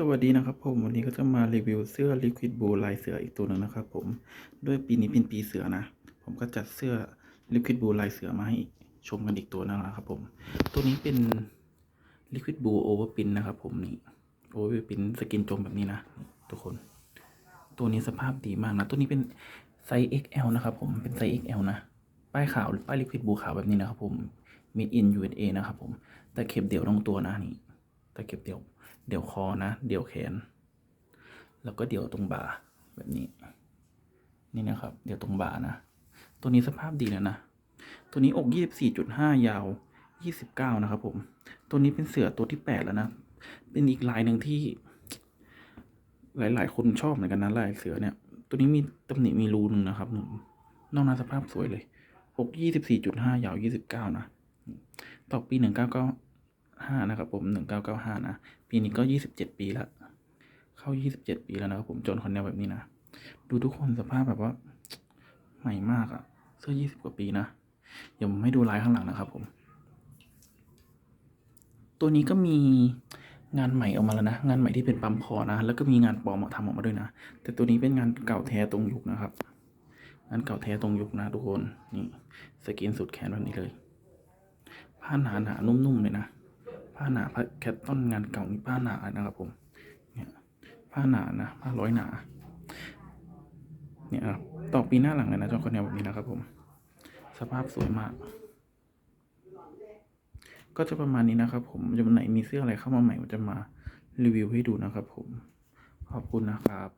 สวัสดีนะครับผมวันนี้ก็จะมารีวิวเสื้อ Liquid Blue ลายเสืออีกตัวหนึ่งนะครับผมด้วยปีนี้เป็นปีเสือนะ ผมก็จัดเสื้อ Liquid Blue ลายเสือมาให้ชมกันอีกตัวหนึงนะครับผมตัวนี้เป็น Liquid Blue Overpin นะครับผมนี่ Overpin สกินจมแบบนี้นะ ทุกคน ตัวนี้สภาพดีมากนะ ตัวนี้เป็นไซส์ XL นะครับผมเป็นไซส์ XL นะ ป้ายขาวหรือป้าย Liquid Blue ขาวแบบนี้นะครับผม Made in USA นะครับผมแต่เข็บเดี่ยวตรงตัวนะนี่แต่เข็บเดี่ยว เดี่ยวคอนะ เดี่ยวแขน แล้วก็เดี่ยวตรงบ่าแบบนี้ นี่นะครับ เดี่ยวตรงบ่านะ ตัวนี้สภาพดีแล้วนะ ตัวนี้อกยี่สิบสี่จุดห้ายาวยี่สิบเก้านะครับผม ตัวนี้เป็นเสือตัวที่แปดแล้วนะ เป็นอีกลายหนึ่งที่ หลาย ๆ คนชอบเหมือนกันนะลายเสือเนี่ย ตัวนี้มีตำหนิมีรูหนึ่งนะครับนอกนั้นสภาพสวยเลยอกยี่สิบสี่จุดห้ายาวยี่สิบเก้านะ ต่อปีหนึ่งเก้าก้า ห้านะครับผมหนึ่งเก้าเก้าห้านะ ปีนี้ก็ยี่สิบเจ็ดปีละ เข้ายี่สิบเจ็ดปีแล้วนะครับผมจนคอนแนวแบบนี้นะ ดูทุกคนสภาพแบบว่า ใหม่มากอะเสื้อยี่สิบกว่าปีนะเดี๋ยวผมให้ดูลายข้างหลังนะครับผม ตัวนี้ก็มีงานใหม่ออกมาแล้วนะ งานใหม่ที่เป็นปั๊มคอนะ แล้วก็มีงานปลอมทำออกมาด้วยนะ แต่ตัวนี้เป็นงานเก่าแท้ตรงยุคนะครับ งานเก่าแท้ตรงยุคนะทุกคน นี่สกรีนสุดแขนแบบนี้เลย ผ้าหนาหนานุ่มๆเลยนะ ผ้าหนาผ้าแคตตอนงานเก่านี่ผ้าหนานะครับผมเนี่ยผ้าหนานะผ้าร้อยหนา เนี่ยครับต่อปีหน้าหลังเลยนะจอคอนแนวแบบนี้นะครับผม สภาพสวยมาก ก็จะประมาณนี้นะครับ ผมจะวันไหนมีเสื้ออะไรเข้ามาใหม่ผมจะมารีวิวให้ดูนะครับ ผมขอบคุณนะครับ